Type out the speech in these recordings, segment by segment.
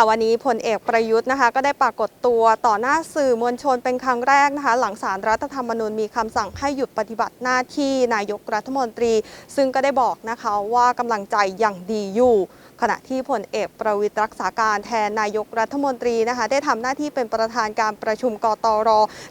ค่ะวันนี้พลเอกประยุทธ์นะคะก็ได้ปรากฏตัวต่อหน้าสื่อมวลชนเป็นครั้งแรกนะคะ หลังสารรัฐธรรมนูญมีคำสั่งให้หยุดปฏิบัติหน้าที่นายกรัฐมนตรี ซึ่งก็ได้บอกนะคะว่ากำลังใจอย่างดีอยู่ ขณะที่พลเอกประวิตรรักษาการแทนนายกรัฐมนตรีนะคะได้ทำหน้าที่เป็นประธานการประชุมกตร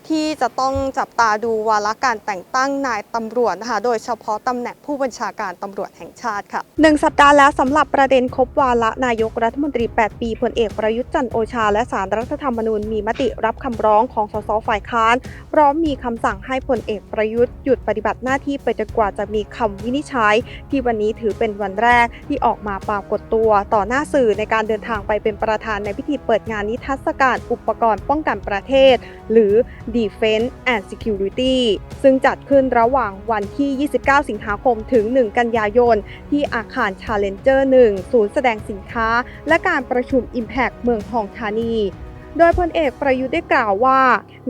ที่จะต้องจับตาดูวาระการแต่งตั้งนายตำรวจนะคะโดยเฉพาะตำแหน่งผู้บัญชาการตำรวจแห่งชาติค่ะหนึ่งสัปดาห์แล้วสำหรับประเด็นครบวาระนายกรัฐมนตรี 8 ปีพลเอกประยุทธ์จันโอชา และสารรัฐธรรมนูญมีมติรับคำร้องของสสฝ่ายค้านพร้อมมีคำสั่งให้พลเอกประยุทธ์หยุดปฏิบัติหน้าที่ไปจนกว่าจะมีคำวินิจฉัย ที่วันนี้ถือเป็นวันแรกที่ออกมาปรากฏตัวต่อหน้าสื่อในการเดินทางไปเป็นประธานในพิธีเปิดงานนิทรรศการอุปกรณ์ป้องกันประเทศ หรือ Defense and Security ซึ่งจัดขึ้นระหว่างวันที่ 29 สิงหาคมถึง 1 กันยายน ที่อาคาร Challenger 1 ศูนย์แสดงสินค้า และการประชุม Impact เมืองทองธานี โดยพลเอกประยุทธ์ได้กล่าวว่า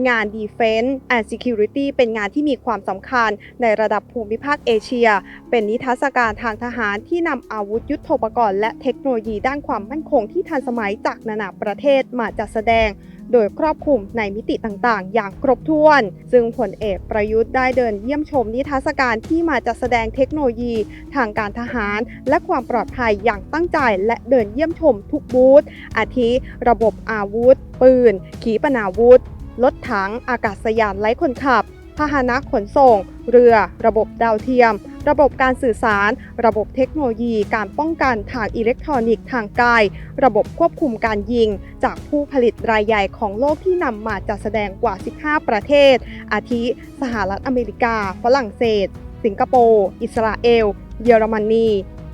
งาน Defense and Security เป็นงานที่มีความสำคัญในระดับภูมิภาคเอเชีย เป็นนิทรรศการทางทหารที่นำอาวุธยุโทโธปกรณ์และเทคโนโลยีด้านความมั่นคงที่ทันสมัยจากนานาประเทศมาจัดแสดง โดยครอบคลุมในมิติต่างๆ อย่างครบถ้วน ซึ่งผลเอกประยุทธ์ได้เดินเยี่ยมชมนิทรรศการที่มาจัดแสดงเทคโนโลยี ทางการทหารและความปลอดภัยอย่างตั้งใจ และเดินเยี่ยมชมทุกบูธอาทิระบบอาวุธ ปืน ขีปนาวุธรถถังอากาศยานไร้คนขับ พาหนะขนส่ง เรือ ระบบดาวเทียม ระบบการสื่อสาร ระบบเทคโนโลยี การป้องกันทางอิเล็กทรอนิกส์ทางกาย ระบบควบคุมการยิง จากผู้ผลิตรายใหญ่ของโลกที่นำมาจัดแสดงกว่า 15 ประเทศ อาทิ สหรัฐอเมริกา ฝรั่งเศส สิงคโปร์ อิสราเอล เยอรมนี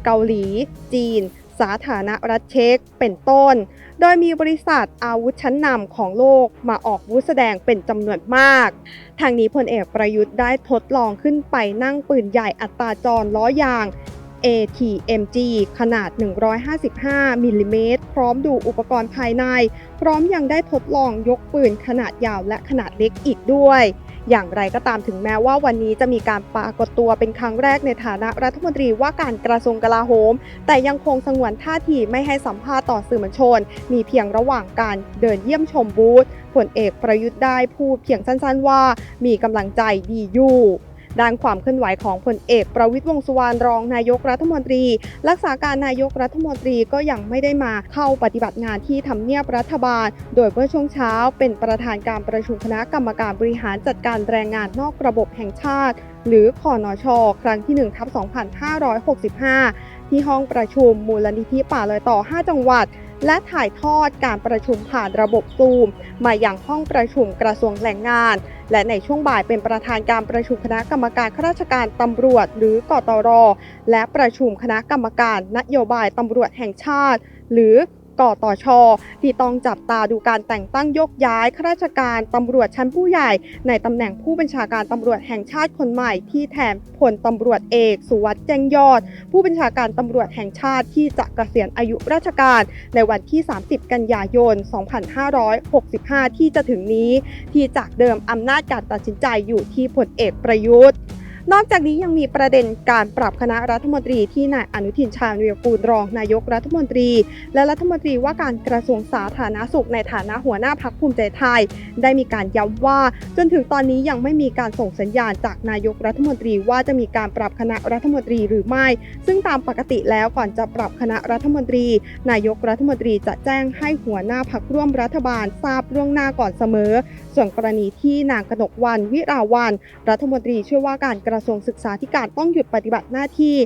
เกาหลี จีน สาธารณรัฐเช็กเป็นต้น โดยมีบริษัทอาวุธชั้นนำของโลกมาออกบูธแสดงเป็นจำนวนมาก ทางนี้พลเอกประยุทธ์ได้ทดลองขึ้นไปนั่งปืนใหญ่อัตราจรล้อยาง ATMG ขนาด 155 มิลลิเมตร พร้อมดูอุปกรณ์ภายใน พร้อมยังได้ทดลองยกปืนขนาดยาวและขนาดเล็กอีกด้วย อย่างไรก็ตามถึงแม้ว่าวันนี้จะมีการปรากฏตัวเป็นครั้งแรกในฐานะรัฐมนตรีว่าการกระทรวงกลาโหม แต่ยังคงสงวนท่าทีไม่ให้สัมภาษณ์ต่อสื่อมวลชน มีเพียงระหว่างการเดินเยี่ยมชมบูธผลเอกประยุทธ์ได้พูดเพียงสั้นๆว่า มีกำลังใจดีอยู่ ด้านความเคลื่อนไหวของพลเอกประวิตยวงษ์สุวรรณรองนายกรัฐมนตรี รักษาการนายกรัฐมนตรีก็ยังไม่ได้มาเข้าปฏิบัติงานที่ทำเนียบรัฐบาล โดยเมื่อช่วงเช้า เป็นประธานการประชุมคณะกรรมการบริหารจัดการแรงงานนอกระบบแห่งชาติ หรือคอนช ครั้งที่1ทับ2565 ที่ห้องประชุมมูลนิธิป่าลอยต่อ 5 จังหวัด และถ่ายทอดการประชุมผ่านระบบซูม มาอย่างห้องประชุมกระทรวงแรงงาน และในช่วงบ่ายเป็นประธานการประชุมคณะกรรมการข้าราชการตำรวจ หรือกตร และประชุมคณะกรรมการนโยบายตำรวจแห่งชาติ หรือ กตช ที่ต้องจับตาดูการแต่งตั้งยกย้ายข้าราชการตำรวจชั้นผู้ใหญ่ ในตำแหน่งผู้บัญชาการตำรวจแห่งชาติคนใหม่ ที่แทนพลตำรวจเอก สุวัสด์แจ้งยอด ผู้บัญชาการตำรวจแห่งชาติที่จะเกษียณอายุราชการ ในวันที่ 30 กันยายน 2565 ที่จะถึงนี้ ที่จากเดิมอำนาจการตัดสินใจอยู่ที่พลเอกประยุทธ์ นอกจากนี้ยังมีประเด็นการปรับคณะรัฐมนตรีที่นายอนุทินชาญวีรกูลรองนายกรัฐมนตรี และรัฐมนตรีว่าการกระทรวงสาธารณสุขในฐานะหัวหน้าพักภูมิใจไทย ได้มีการย้ำว่า จนถึงตอนนี้ยังไม่มีการส่งสัญญาณจากนายกรัฐมนตรีว่าจะมีการปรับคณะรัฐมนตรีหรือไม่ ซึ่งตามปกติแล้วก่อนจะปรับคณะรัฐมนตรี นายกรัฐมนตรีจะแจ้งให้หัวหน้าพักร่วมรัฐบาลทราบล่วงหน้าก่อนเสมอ ส่วนกรณีที่นางกนกวันวิราวันรัฐมนตรีช่วยว่าการกระระทรวงศึกษาธิการต้องหยุดปฏิบัติหน้าที่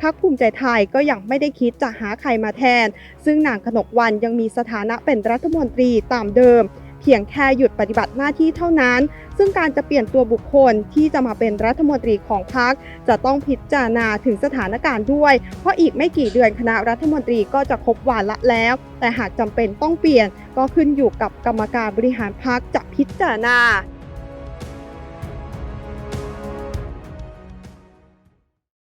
พักภูมิใจไทยก็ยังไม่ได้คิดจะหาใครมาแทน ซึ่งนางกนกวันยังมีสถานะเป็นรัฐมนตรีตามเดิม เพียงแค่หยุดปฏิบัติหน้าที่เท่านั้น ซึ่งการจะเปลี่ยนตัวบุคคลที่จะมาเป็นรัฐมนตรีของพรรคจะต้องพิจารณาถึงสถานการณ์ด้วย เพราะอีกไม่กี่เดือนคณะรัฐมนตรีก็จะครบวาระแล้ว แต่หากจำเป็นต้องเปลี่ยนก็ขึ้นอยู่กับกรรมการบริหารพรรคจะพิจารณา